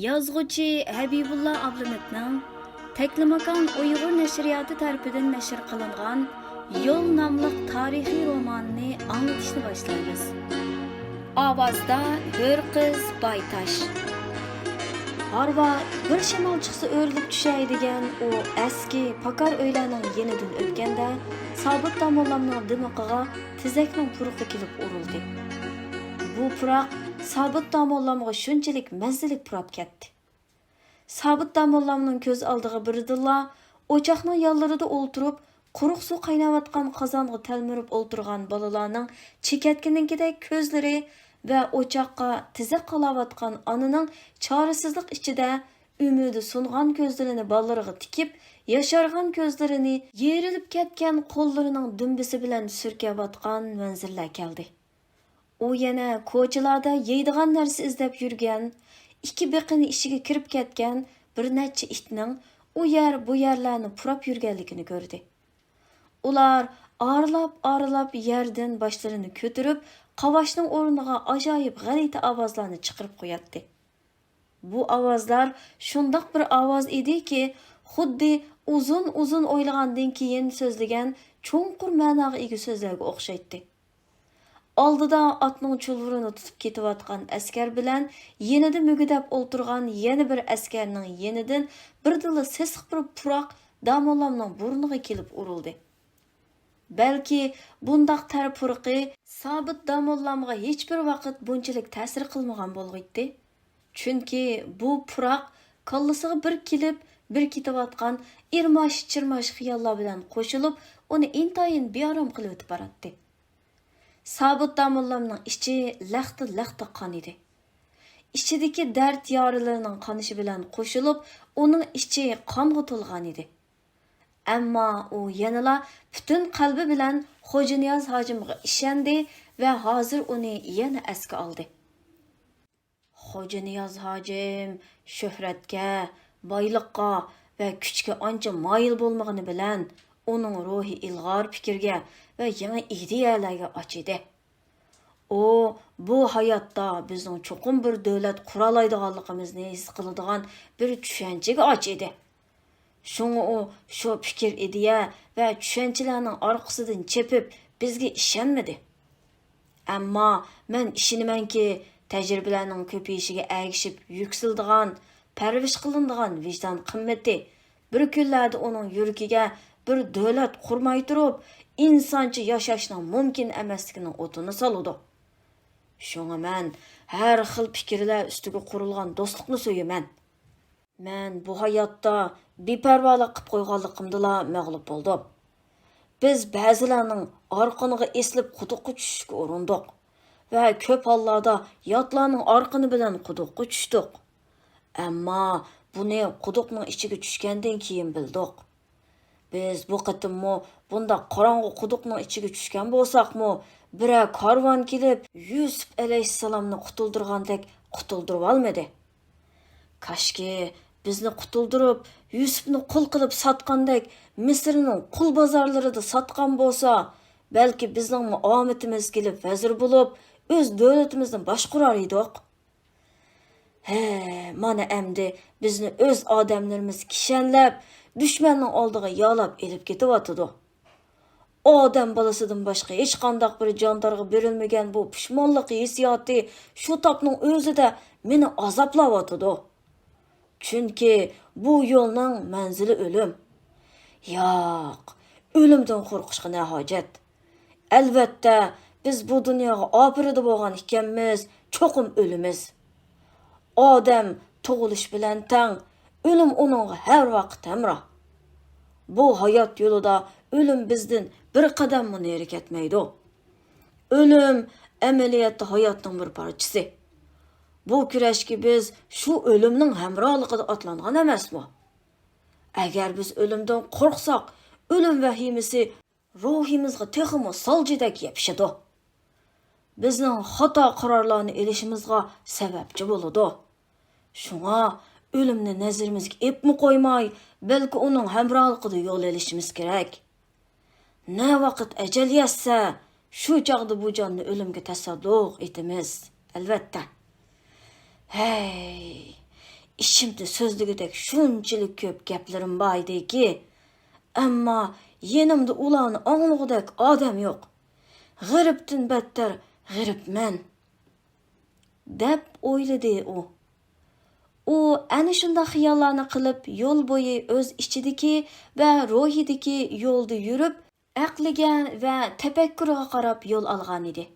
Yazğıcı Habibulla Ablametning Teklimakan Uyg'ur nashriyoti tarafidan nashr qilingan Yo'l nomli tarixiy romanni anglitishni boshlaymiz. Ovozda bir qiz Baytash. Harva bir shamol chiqsa o'rilib tushay degan u eski pakar uylarning yenidan o'tganda sobit tomonlamning dimiqiga tizakning puruqi kelib urildi. Bu puroq sobit tomonlamga shunchalik mazzilik purab ketdi. Sobit tomonlamning ko'z oldiga birdilla o'choqning yonlarida o'ltirib, quruq suv qaynayotgan qozonga talmirib o'ltirgan bolalarning chekatgininkidek ko'zlari va o'choqqa tizak qolayotgan onaning chorasizlik ichida umidi sungan ko'zlarini bolalariga tikib, yashargan ko'zlarini yerilib ketgan qo'llarining dumbisi bilan surkayotgan manzillar keldi. U yana ko'chalarda yeydigan narsa izlab yurgan ikki biqini ishiga kirib ketgan bir necha itning u yer bu yerlarni purab yurganligini ko'rdi. Ular orlab orlab yerdan boshlarini ko'tarib qavoshning o'rniga ajoyib g'alati ovozlarni chiqarib qo'yatdi. Bu ovozlar shundoq bir ovoz ediki xuddi uzun uzun o'ylagandan keyin so'zlagan cho'nqur ma'noga ega so'zlarga o'xshaydi oldida otning chulvurini tutib ketayotgan askar bilan yenida mugidab o'ltirgan yana bir askarning yenidan birdila sesiq bir puroq damolamning burniga kelib urildi balki bundoq tar purqi sobit damolamga hech bir vaqt bunchalik ta'sir qilmagan bo'lg'aydi chunki bu puroq kallasiga bir kelib bir ketayotgan irmosh chirmosh xiyollar bilan qo'shilib uni intayin beorom qilib o'tib boradi Sabit damıllamının içi lahtı lahtı kan idi. İçideki dert yarılarının kanışı bilen koşulup onun içi kan tutulgan idi. Ama o yanıla bütün kalbi bilen Hoca Niyaz hacimge işendi ve hazır onu yeni eski aldı. Hoca Niyaz hacim şöhretke, baylıkka ve küçke anca mail bulmağını bilen uning ruhi ilg'or fikrga va yangi ideyalarga och edi u bu hayotda bizning cho'qim bir davlat quralaydiganligimizni his qiladigan bir tushunchaga och edi shunga u shu fikr ideya va tushunchalarning orqasidan chepib bizga ishonmadi ammo men ishonamanki tajribalarning ko'payishiga ergishib yuksildigan parvish qilinadigan vijdon qimmati bir kunlarda uning yuragiga bir davlat qurmay turib insoncha yashashning mumkin emasligining o'tini soladi shunga man har xil fikrlar ustiga qurilgan do'stlikni so'yaman man bu hayotda beparvolik qilib qo'yganligimdala mag'lub bo'ldim biz ba'zilarning orqaniga eslib quduqqa tushishga urindik va ko'p hollarda yotlarning orqani bilan quduqqa tushdik ammo buni quduqning ichiga tushgandan keyin bildik biz bu qitimmi bunda qorong'i quduqning ichiga tushgan bo'lsakmi bira karvon kelib yusuf alayhissalomni qutuldirgandek qutuldirib olmadi kashki bizni qutuldirib yusufni qul qilib sotgandek misrning qul bozorlarida sotgan bo'lsa balki bizning omadimiz kelib vazir bo'lib o'z davlatimizni boshqarar edik he mana endi bizni o'z odamlarimiz kishanlab dushmanning oldiga yolab elib ketyotidi odam bolasidan boshqa hech qandoq bir jondorga berilmagan bu pushmonlik hissiyoti shu topning o'zida meni azoblayotidi chunki bu yo'lning manzili o'lim yo'q o'limdan qo'rqishga ne hojat albatta biz bu dunyoga opirida bo'lgan ekanmiz cho'qim o'limiz odam tug'ilish bilan tang o'lim uningga har vaqt hamroh bu hayot yo'lida o'lim bizdan bir qadammi neri ketmaydi o'lim amaliyotda hayotning bir parchasi bu kurashga biz shu o'limning hamrohligida otlangan emasmi agar biz o'limdan qo'rqsak o'lim vahimasi ruhimizga texmi soljidak yopishadi bizning xato qarorlarni ilishimizga sababchi bo'ladi shunga o'limni nazarimizga epmi qo'ymay balki uning hamrohligida yo'l olishimiz kerak. Na vaqt ajal yetsa shu chog'da bu jonni o'limga tasadduq etamiz albatta hey ishimda so'zligidek shunchalik ko'p gaplarim bor ediki ammo yenimda ularni anglag'udek odam yo'q g'iribdan battar g'iribman deb o'yladi u u ana shunday xiyollarni qilib yo'l bo'yi o'z ichidagi va ruhidagi yo'lda yurib aqliga va tafakkuriga qarab yo'l olgan edi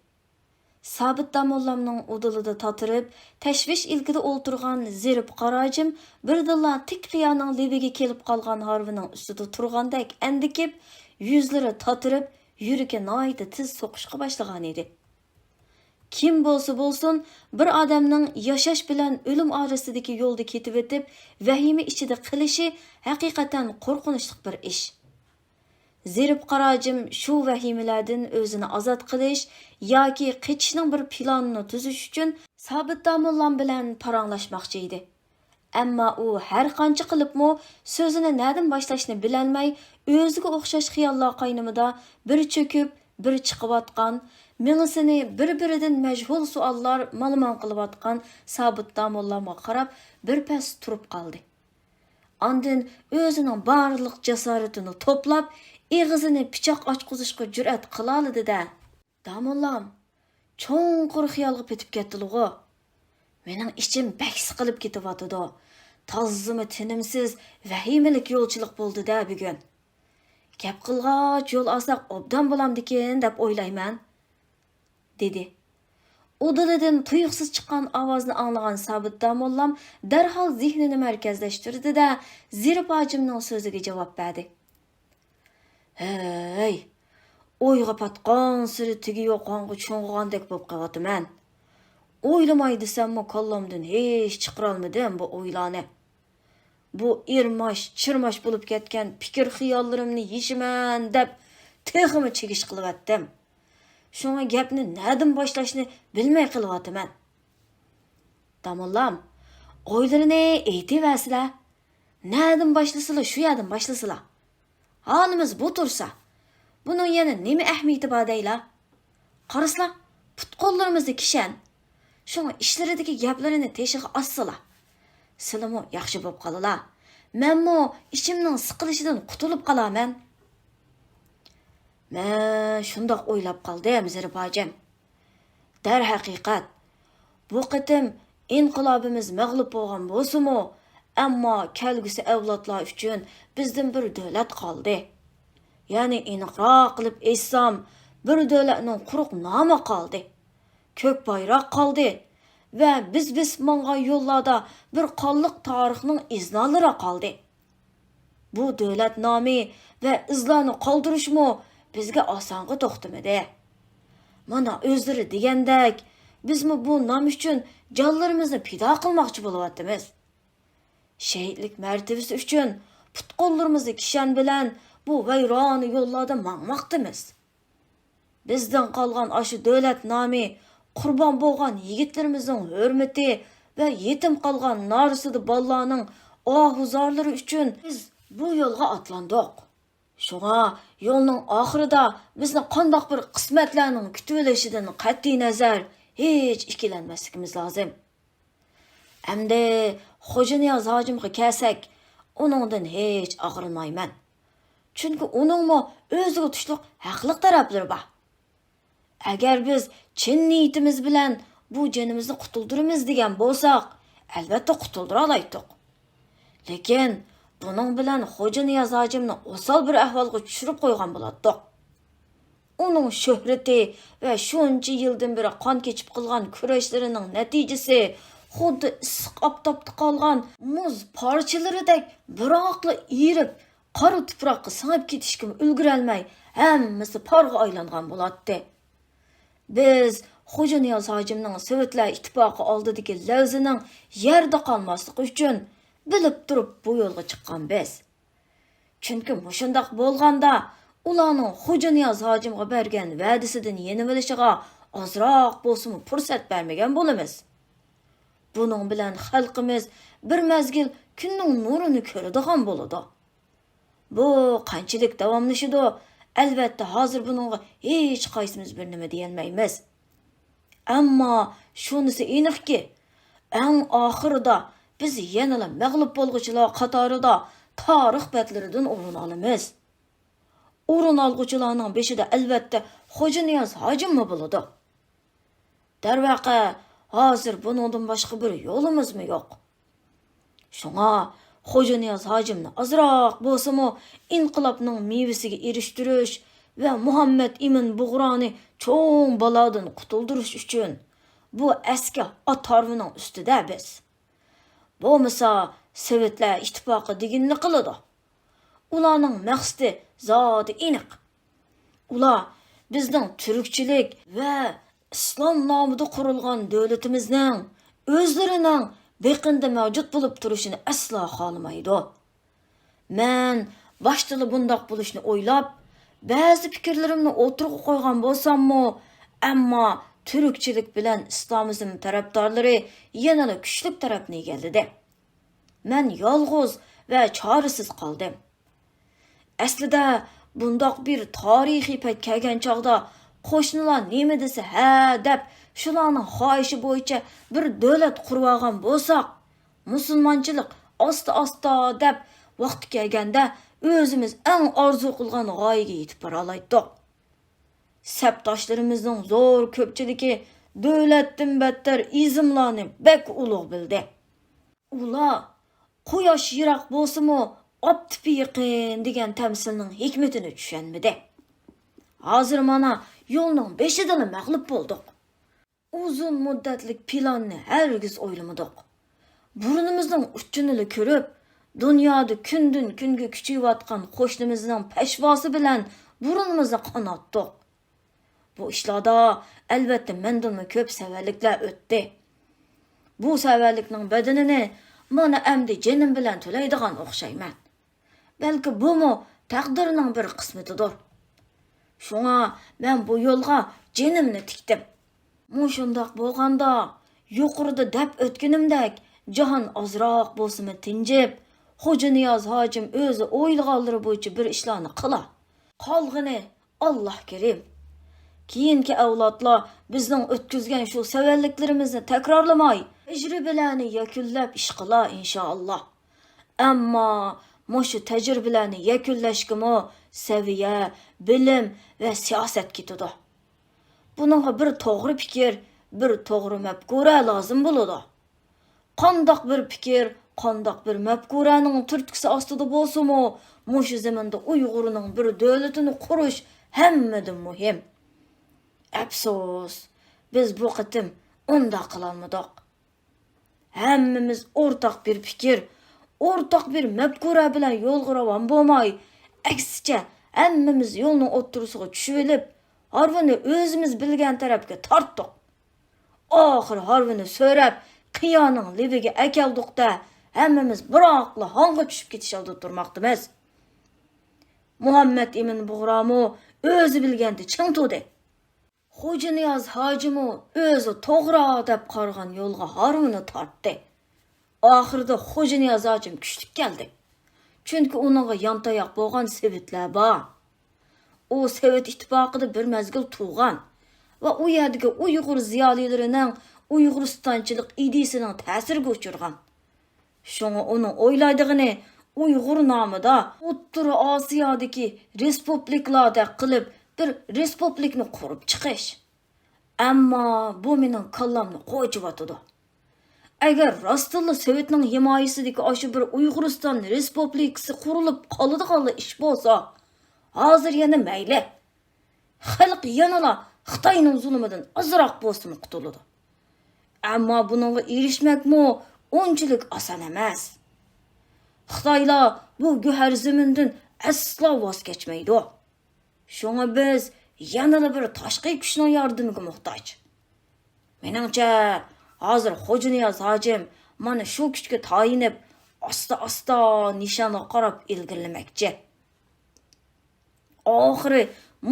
sabit damollamning udilida totirib tashvish ilkida o'ltirgan zerib qarajim birdilla tik qiyoning lebiga kelib qolgan harvining ustida turgandek andikib yuzlari totirib yuragi noyda tiz so'qishga boshlagan edi kim bo'lsa bo'lsin bir odamning yashash bilan o'lim orasidagi yo'lda ketib o'tib vahima ichida qilishi haqiqatan qo'rqinchli bir ish zerib qarajim shu vahimalardan o'zini ozod qilish yoki qechishning bir planini tuzish uchun sobit domullam bilan paranglashmoqchi edi ammo u har qancha qilibmi so'zini nadan boshlashni bilolmay o'ziga o'xshash xiyollar qaynimida bir cho'kib bir chiqiyotgan mingsini bir biridan majhul savollar malmon qilayotgan sobit domullamga qarab birpas turib qoldi Ondan o'zining barliq jasoratini to'plab, eg'izini pichoq ochqizishga jur'at qila oldi-da. Damollam, cho'nqur xiyolga petib ketdi-lu. Mening ichim bak siqilib ketyotidi. Tozimi tinimsiz vahimalik yo'lchilik bo'ldi-da bugun. Gap qilg'ach yo'l olsak obdan bo'lamdikin deb o'ylayman, dedi. Udilidan tuyuqsiz chiqqan ovozni anglagan Sabit Damollam darhol zehnini markazlashtirdi-da, Zirib hojimning so'ziga javob berdi. "Hey, o'yga patqon siri tigi yo'qonga cho'ng'igandek bo'lib qolyapman. O'ylamay desammi kollamdan hech chiqarolmadim bu o'ylarni. Bu irmash, chirmash bo'lib ketgan fikr xiyollarimni yeshiman deb teximi chegish qilyaptim. Şuna gepni nereden başlaşını bilmey kılvatımen. Damıllam, oylarını eğiti versila. Nereden başlasıla şu yerden başlasıla. Halimiz bu tursa. Bunun yanı nemi ehmiyeti badeyla. Karısla, put kollarımızda kişen. Şuna işlerideki geplerini teşhik assıla. Silimu yakşı bop kalıla. Memmo işimden sıkılışıdan kutulup kalamen.'' каламын. Mən şundaq oylab qaldım Zirbajem. Dər həqiqət, bu qitim inqilabimiz məğlub bolğan bolsumu, amma kəlgüsü əvlatlar üçün bizdən bir dövlət qaldı. Yəni iniqraq qılıb etsam, bir dövlətnin quruq namı qaldı. Kök bayraq qaldı və biz biz manğan yollarda bir qanlıq tarixinin iznaları qaldı. Bu dövlət namı və izlarını qaldırışmı bizga osonga to'xtamadi mana o'zlari degandek bizmi bu nom uchun jonlarimizni pido qilmoqchi bo'lyapmiz shahidlik martabasi uchun putqo'llarimizni kishan bilan bu vayron yo'llarda mangmoqdimiz bizdan qolgan ashu davlat nomi qurbon bo'lgan yigitlarimizning hurmati va yetim qolgan norisida bolalarning ohuzorlari uchun biz bu yo'lga otlandik Шуңа yo'lning oxirida bizni qandoq bir qismatlarning kutib olishidan qat'iy nazar hech ikkilanmasligimiz lozim. Endi Xo'janiyoz hojimga kelsak, uningdan hech og'rilmayman. Chunki uningmi o'ziga tushliq haqliq taraflari bor. Agar biz chin niyatimiz bilan bu jonimizni qutuldiramiz degan bo'lsak, albatta qutuldira olaydik. Lekin Buning bilan xo'ja niyoz hojimni osal bir ahvolga tushirib qo'ygan bo'lardik uning shuhrati va shuncha yildan beri qon kechib qilgan kurashlarining natijasi xuddi issiq oftobda qolgan muz parchalaridek biroqla erib qora tuproqqa singib ketishga ulgurolmay hammasi parga aylangan bo'ladi biz xo'ja niyoz hojimning sovetlar ittifoqi oldidagi lavzining yerda qolmasligi uchun bilib turib bu yo'lga chiqqan biz. Chunki mushundoq bo'lganda ularning xo'janiyoz hojimga bergan va'dasidan yenib olishiga ozroq bo'lsin fursat bermagan bo'lamiz buning bilan xalqimiz bir mazgil kunning nurini ko'radigan bo'ladi bu qanchalik davomlashidi albatta hozir buningga hech qaysimiz bir nima deyolmaymiz ammo shunisi aniqki eng oxirida biz yanıla məğlub bolğucular qatarıda tarix bətleridən orun alımız. Orun alğucularının beşi də əlbəttə Xoca Niyaz Hacım mı buludu? Dərvəqə, hazır bunundan başqa bir yolumuz mu yox? Şuna Xoca Niyaz Hacımını azraq bolsa inqilabning mevisiga erishtirish va Muhammad Imin Bug'roni cho'ng balodan qutuldirish uchun bu eski at tarvining biz Bo'lmasa Sovetlar ittifoqi deginni qiladi. Ularning maqsadi zodi aniq. Ular bizning turkchilik va islom nomida qurilgan davlatimizning o'zlarining beqinda mavjud bo'lib turishini aslo xohlamaydi. Men boshda bundoq bo'lishni o'ylab, ba'zi fikrlarimni o'tirg'a qo'ygan bo'lsam-mu, ammo turkchilik bilan islomizm tarafdorlari yanada kuchli tarafni egalladi. Men yolg'iz va chorasiz qoldim. Aslida bundoq bir tarixiy payt kelgan chog'da qo'shnilar nima desa ha deb shularning xohishi bo'yicha bir olgan bo'lsak musulmonchilik osta osta deb vaqti kelganda o'zimiz eng orzu qilgan g'oyaga yetib bora sabdoshlarimizning zo'r ko'pchiligi davlatdan battar izmlarni bek ulug' bildi. Ular quyosh yiroq bo'lsimu optipi yaqin degan tamsilning hikmatini tushunmadi hozir mana yo'lning beshidan mag'lub bo'ldik uzun muddatlik planni hargiz o'ylamadik burnimizning uchini ko'rib dunyoda kundan kunga kuchayotgan qo'shnimizning pashvosi bilan burnimizni qonatdik bu ishlarda albatta mendanmi ko'p savalliklar o'tdi bu savallikning badanini mana endi jinim bilan to'laydigan o'xshayman balki bumi taqdirning bir qismatidir shunga men bu yo'lga jinimni tikdim. Mushundoq bo'lganda yuqorida deb o'tganimdek jahon ozroq bo'lsimi tinjib xo'ja niyoz hojim o'zi o'ylaganlari bo'yicha bir ishlarni qila qolg'ini alloh kerim keyingi avlodlar bizning o'tkazgan shu savalliklarimizni takrorlamay tajribalarni yakunlab ish qila inshaalloh ammo mushu tajribalarni yakunlashgimi saviya bilim va siyosat ketadi buningga bir to'g'ri fikr bir to'g'ri mafkura lozim bo'ladi qandoq bir fikr qandoq bir mafkuraning turtkisi ostida bo'lsimi mushu zamonda uyg'urning bir davlatini qurish hammadan muhim afsus biz bu qatim undoq qilolmadik hammamiz o'rtaq bir fikr o'rtaq bir mafkura bilan yo'lga ravon bo'lmay aksicha hammamiz yo'lning o'ttirisiga tushib olib harvini o'zimiz bilgan tarafga tortdik oxiri harvini so'rab qiyoning liviga akeldikda hammamiz biroqla honga tushib ketish oldida turmoqdimiz muhammad ibn bug'romu o'zi bilganda ching to'di hojimu o'zi to'g'ri deb qaragan yo'lga harvini tortdi oxirida xo'ja niyoz hojim kuchlik keldi chunki uningga yontayoq bo'lgan sevitlar bor u sovet ittifoqida bir mazgil tug'gan va u yerdagi uyg'ur ziyolilarining uyg'uristonchilik ideyasining ta'siriga uchirgan shunga uni o'ylaydig'ini uyg'ur nomida o'ttir osiyodagi respublikalarda qilib bir respublikni qurib chiqish ammo bu mening kallamni qo'ychivyotidi agar rostilla sovetning himoyasidagi oshu bir uyg'uriston respublikasi qurilib qoladigan ish bo'lsa hozir yana mayli. Xalq yanala xitoyning zulmidan ozroq bo'lsin qutuladi ammo bunga erishmakmi unchalik oson emas. Xitoylar bu guhar zamindan aslo voz kechmaydi shunga biz yanada bir tashqi kuchning yordamiga muhtoj meningcha hozir xo'janiyoz hojim mana shu kuchga tayinib asta asta nishonga qarab ilgirlamoqchi oxiri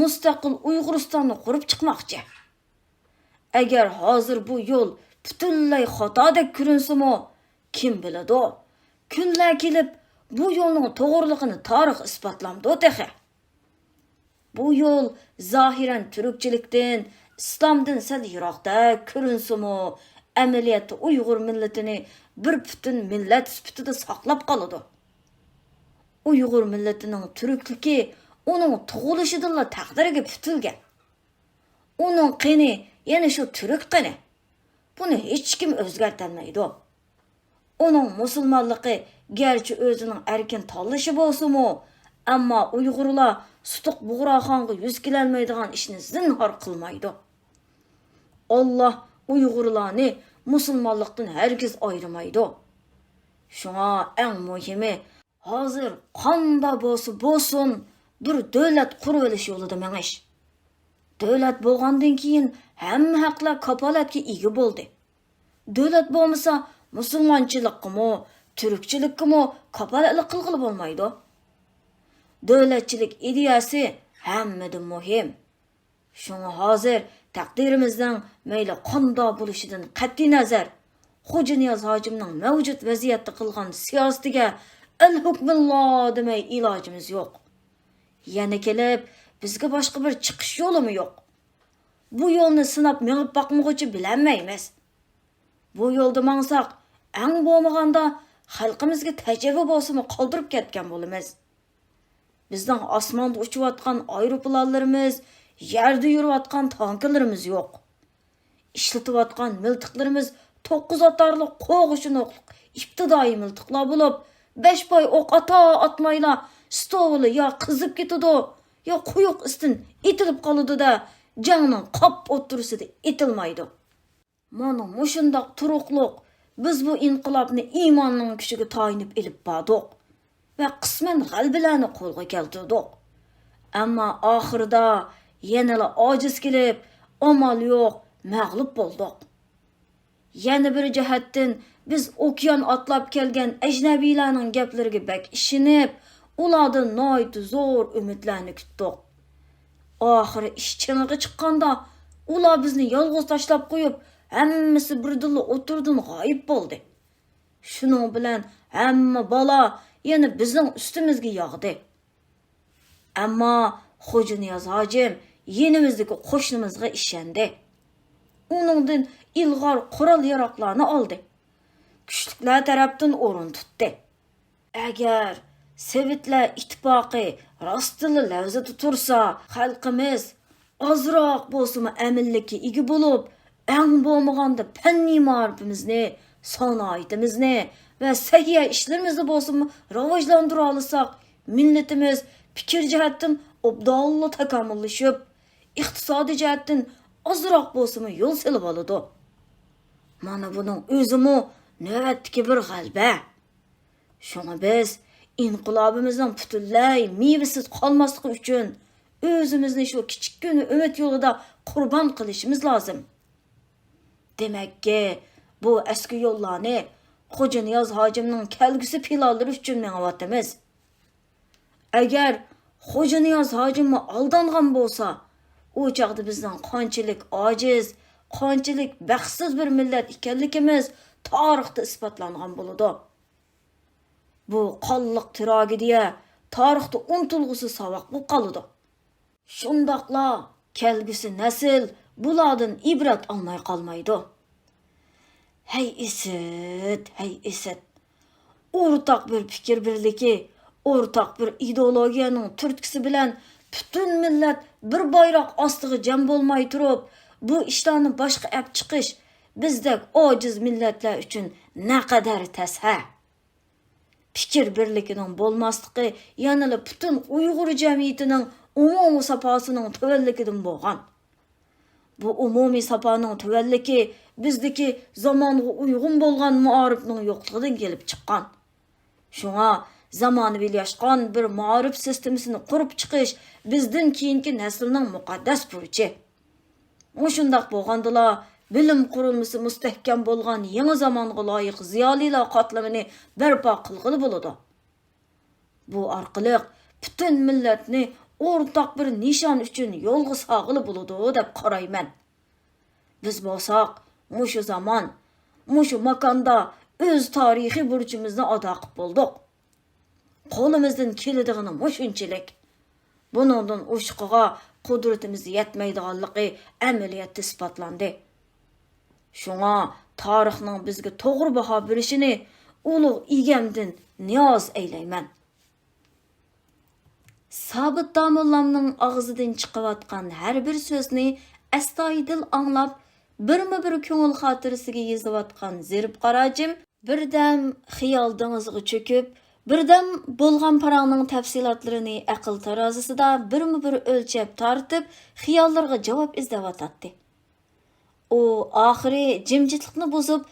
mustaqil uyg'uristonni qurib chiqmoqchi agar hozir bu yo'l butunlay xatodek ko'rinsimi kim biladi kunlar kelib bu yo'lning to'g'riligini tarix isbotlamdi tehi bu yol zahiren türkçilikdən, İslamdan sal yiroqda ko'rinsinmi, amaliyotda Uyg'ur millatini bir butun millat sifatida saqlab qoladi. Uyg'ur millatining turkligi uning tug'ilishidalla taqdiriga putilgan. Uning qini, yana shu turk qini. Buni hech kim o'zgartirmaydi. Uning musulmonligi garchi o'zining erkin tanlashi bo'lsa-mu, ammo uyg'urlar sutuq bug'roxonga yuz kelolmaydigan ishni zinhor qilmaydi olloh uyg'urlarni musulmonlikdan hargiz ayırmaydi shunga eng muhimi hozir qanda bo'lsa bo'lsin bir davlat qurib olish yo'lida mengish davlat bo'lgandan keyin hamma haqlar kapolatga ega bo'ldi. Davlat bo'lmasa musulmonchilikqimi turkchilikqimi kapolatlik qilg'ili bo'lmaydi davlatchilik ideyasi hammadan muhim. Shunga hozir taqdirimizning mayli qandoq bo'lishidan qat'iy nazar xo'ja niyoz hojimning mavjud vaziyatda qilgan siyosatiga il hukmilloh demay ilojimiz yo'q yana kelib bizga boshqa bir chiqish yo'limi yo'q? Bu yo'lni sinab mengib boqmag'uchi bilolmaymiz bu yo'lda mangsak ang bo'lmaganda xalqimizga tajriba bo'lsimi qoldirib ketgan bo'lamiz bizning osmonda uchayotgan aeroplanlarimiz yerda yurayotgan tankalarimiz yo'q ishlatayotgan miltiqlarimiz to'qqiz atarli qo'g'ishin o'qliq ibtidoiy miltiqlar bo'lib besh poy o'q ato atmayla stovli yo qizib ketadi yo quyuq istin itilib qoladi-da jangning qop o'ttirisida itilmaydi mana mushundoq turuqliq biz bu inqilobni iymonning kuchiga tayinib ilib bordik va qisman g'albalarni qo'lga keltirdik. Ammo oxirida yanala ojiz kelib amal yo'q mag'lub bo'ldik. Yana bir jihatdan biz okean otlab kelgan ajnabiylarning gaplariga bak ishinib ulardan noit zo'r kutdik. Oxiri ish chiniga chiqqanda ular bizni yolg'iz tashlab qo'yib hammasi birdilla o'tirdan g'oyib bo'ldi. Shuning bilan hamma bola yana bizning ustimizga yog'di ammo xo'ja niyoz hojim yenimizdagi qo'shnimizga ishondi uningdan ilg'or qurol yaroqlarni oldi kuchliklar tarafdan o'rin tutdi agar Sovetlar ittifoqi rostili lavzada tursa xalqimiz ozroq bo'lsimi amillikka ega bo'lib eng bo'lmaganda fanniy ma'rifimizni sanoatimizni va sahiya ishlarimizni bo'lsimi rivojlantira olsak millatimiz fikr jihatdan obdonli takomillashib iqtisodiy jihatdan ozroq bo'lsimi yo'l silib oladi mana buning o'zimi navbatdagi bir g'alba. Shunga biz inqilobimizning butunlay mevasiz qolmasligi uchun o'zimizni shu kichikkina umid yo'lida qurbon qilishimiz lozim. Demakki bu eski yo'llarni xo'ja niyoz hojimning kelgusi pilonlari uchun mengayotimiz agar xo'ja niyoz hojimmi aldangan bo'lsa u chog'da bizning qanchalik ojiz qanchalik baxtsiz bir millat ekanligimiz tarixda isbotlangan bo'ladi bu qonliq tragediya tarixda unutilg'usi saboq bo'lib qoladi shundoqla kelgusi nasl bulardan ibrat olmay qolmaydi hey isit hey isit o'rtaq bir fikr birligi o'rtaq bir ideologiyaning turtkisi bilan butun millat bir bayroq ostiga jam bo'lmay turib bu ishlarni boshqa olib chiqish bizdek ojiz millatlar uchun naqadar tasha fikr birligining bo'lmasligi yanada butun uyg'ur jamiyatining umumiy saposining tuvanligidan bo'lgan bu umumiy saponing tuvanligi bizdagi zamonga uyg'un bo'lgan muorifning yo'qligidan kelib chiqqan shunga zamonaviylashgan bir ma'rif sistemasini qurib chiqish bizdan keyingi naslning muqaddas burchi shundoq bo'lgandila bilim qurilmasi mustahkam bo'lgan yangi zamonga loyiq ziyolilar qatlamini barpo qilg'ili bo'ladi bu orqali butun millatni o'rtoq bir nishon uchun yo'lga sog'ili bo'ladi deb qarayman biz bo'lsak mushu zamon mushu makonda o'z tarixiy burchimizni ado qilib bo'ldik qo'limizdan keladigini mushunchalik buningdan ushqiga qudratimiz yetmaydiganligi amaliyotda isbotlandi shunga tarixning bizga to'g'ri baho berishini ulug' egamdin niyoz aylayman sobit domullamning og'zidan chiqayotgan har bir so'zni astoydil anglab birma bir ko'ngil xotirasiga yozayotgan zerib qarajim birdam xiyol dengizga cho'kib birdam bo'lgan parangning tafsilotlarini aql tarozisida birma bir o'lchab tortib xiyollarga javob izlayotdi u oxiri jimjitlikni buzib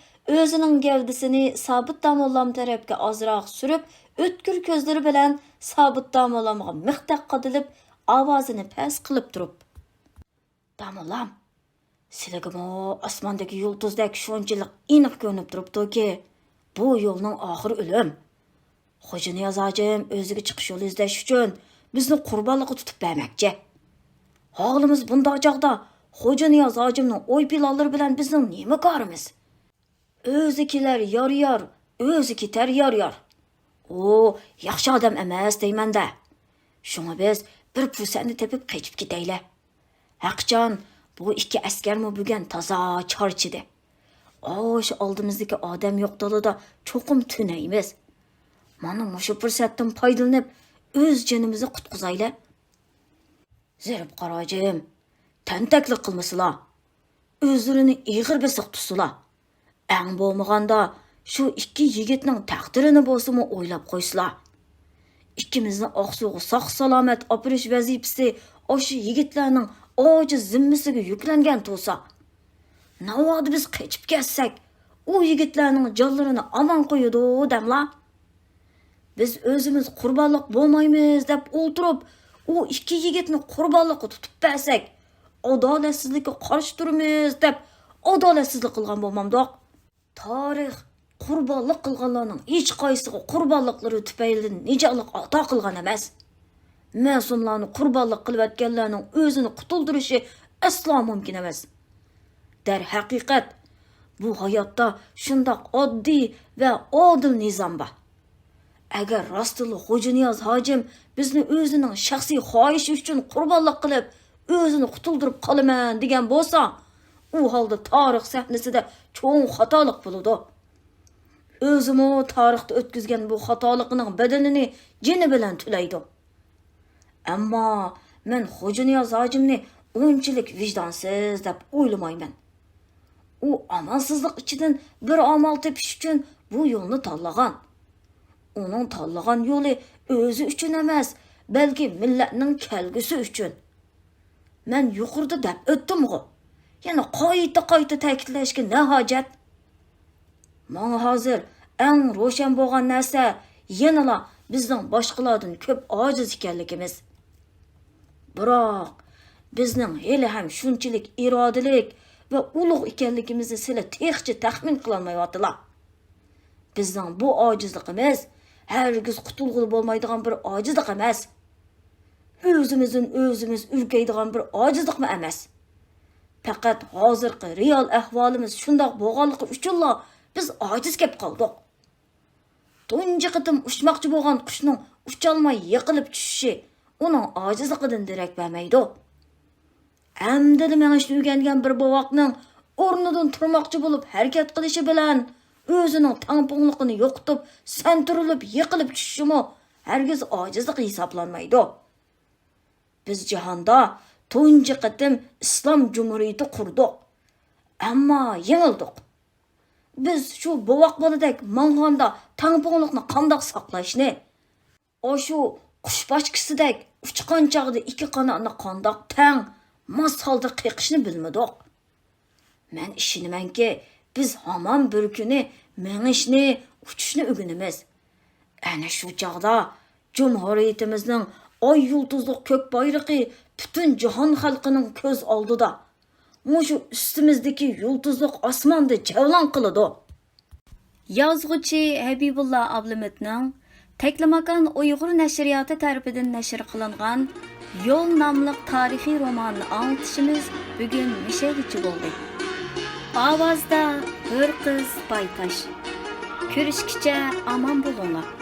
o'zining gavdisini sobit domollam tarafga ozroq surib o'tkir ko'zlari bilan sobit domollamga miqtaq qadilib ovozini past qilib turib domollam sizlargami osmondagi yulduzdek shunchalik aniq ko'rinib turibdiki bu yo'lning oxiri o'lim xo'ja niyoz hojim o'ziga chiqish yo'li izlash uchun bizni qurbonlikqa tutib bermoqchi Halimiz bunday chog'da xo'ja niyoz hojimning o'y planlari bilan bizning nima korimiz o'zi kelar yor yor o'zi ketar yor yor u yaxshi odam emas deymanda shunga biz bir fursatni tepib qochib ketaylik haqiqon bu ikki askarmi bugun toza chorchidi o'sha oldimizdagi odam yo'q dalada cho'qim tunaymiz mana mushu fursatdan foydalanib o'z jonimizni qutqizaylik zerib qarojim tantaklik qilmasizlar o'zlarini ig'ir bisiq tutsinlar ang bo'lmaganda shu ikki yigitning taqdirini bo'lsimi o'ylab qo'ysizlar ikkimizni oqsuvga sog' salomat opirish vazifasi o'sha yigitlarning ojiz zimmasiga yuklangan tursa navoda biz qechib ketsak u yigitlarning jonlarini omon qo'yadi damlar biz o'zimiz qurbonliq bo'lmaymiz deb o'ltirib u ikki yigitni qurbonlikqa tutib bersak adolatsizlikka qarshi turamiz deb adolatsizlik qilgan bo'lmamdoq tarix qurbonlik qilganlarning hech qaysisiga qurbonliklari tufayli nijolik ato qilgan emas. Masumlarni qurbonlik qilayotganlarning o'zini qutuldirishi aslo mumkin emas. Darhaqiqat bu hayotda shundoq oddiy va odil nizom bor agar rostili xo'janiyoz hojim bizni o'zining shaxsiy xohishi uchun qurbonlik qilib o'zini qutuldirib qolaman degan bo'lsa u holda tarix sahnasida cho'ng xatolik bo'ladi o'zimi tarixda o'tkazgan bu xatoliqining bedelini jini bilan to'laydi ammo men xo'janiyoz hojimni unchalik vijdonsiz deb o'ylamayman u amalsizlik ichidan bir amal tepish uchun bu yo'lni tanlagan uning tanlagan yo'li o'zi uchun emas balki millatning kelgusi uchun man yuqorida deb o'tdimg'u yana qayta qayta ta'kidlashga ne hojat manga hozir eng ro'shan bo'lgan narsa yanala bizning boshqalardan ko'p ojiz ekanligimiz biroq bizning hali ham shunchalik irodalik va ulug' ekanligimizni sizlar texchi taxmin qilolmayotdilar bizning bu ojizligimiz hargiz qutulg'ili bo'lmaydigan bir ojizlik emas o'zimizdan o'zimiz urkaydigan bir ojizlikmi emas faqat hozirgi real ahvolimiz shundoq bo'lganligi uchunla biz ojiz kelib qoldik tunji qitim uchmoqchi bo'lgan qushning ucholmay yiqilib tushishi uning ojizligidan derak bermaydi Әмдіді меңішті үйгенген bir bovoqning o'rnidan turmoqchi bo'lib harakat qilishi bilan o'zining tangpungliqini yo'qotib santirilib yiqilib tushishimi hargiz ojizlik hisoblanmaydi biz jahonda tunji qatim islom jumuriyati qurdik ammo yengildik biz shu bovoq boladek mang'onda tangpungliqni qandoq saqlashni shu qushbochkisidek uchqan chog'da ikki qanotni qandoq tang mos holda qiyiqishni bilmadik man ishonamanki biz hamon bir kuni mengishni uchishni o'rganamiz ana shu chog'da jumhuriyatimizning oy yulduzli ko'k bayrog'i butun jahon xalqining ko'z oldida mushu ustimizdagi yulduzliq osmonda javlon qiladi yozg'uchi habibulla ablamitning Teklamakan Uyg'ur nashriyoti tarafidan nashr qilingan Yo'l nomli tarixiy romanni anglitishimiz bugun mishagichi bo'ldi. Ovozda bir qiz Baytash. Ko'rishkicha omon bo'linglar.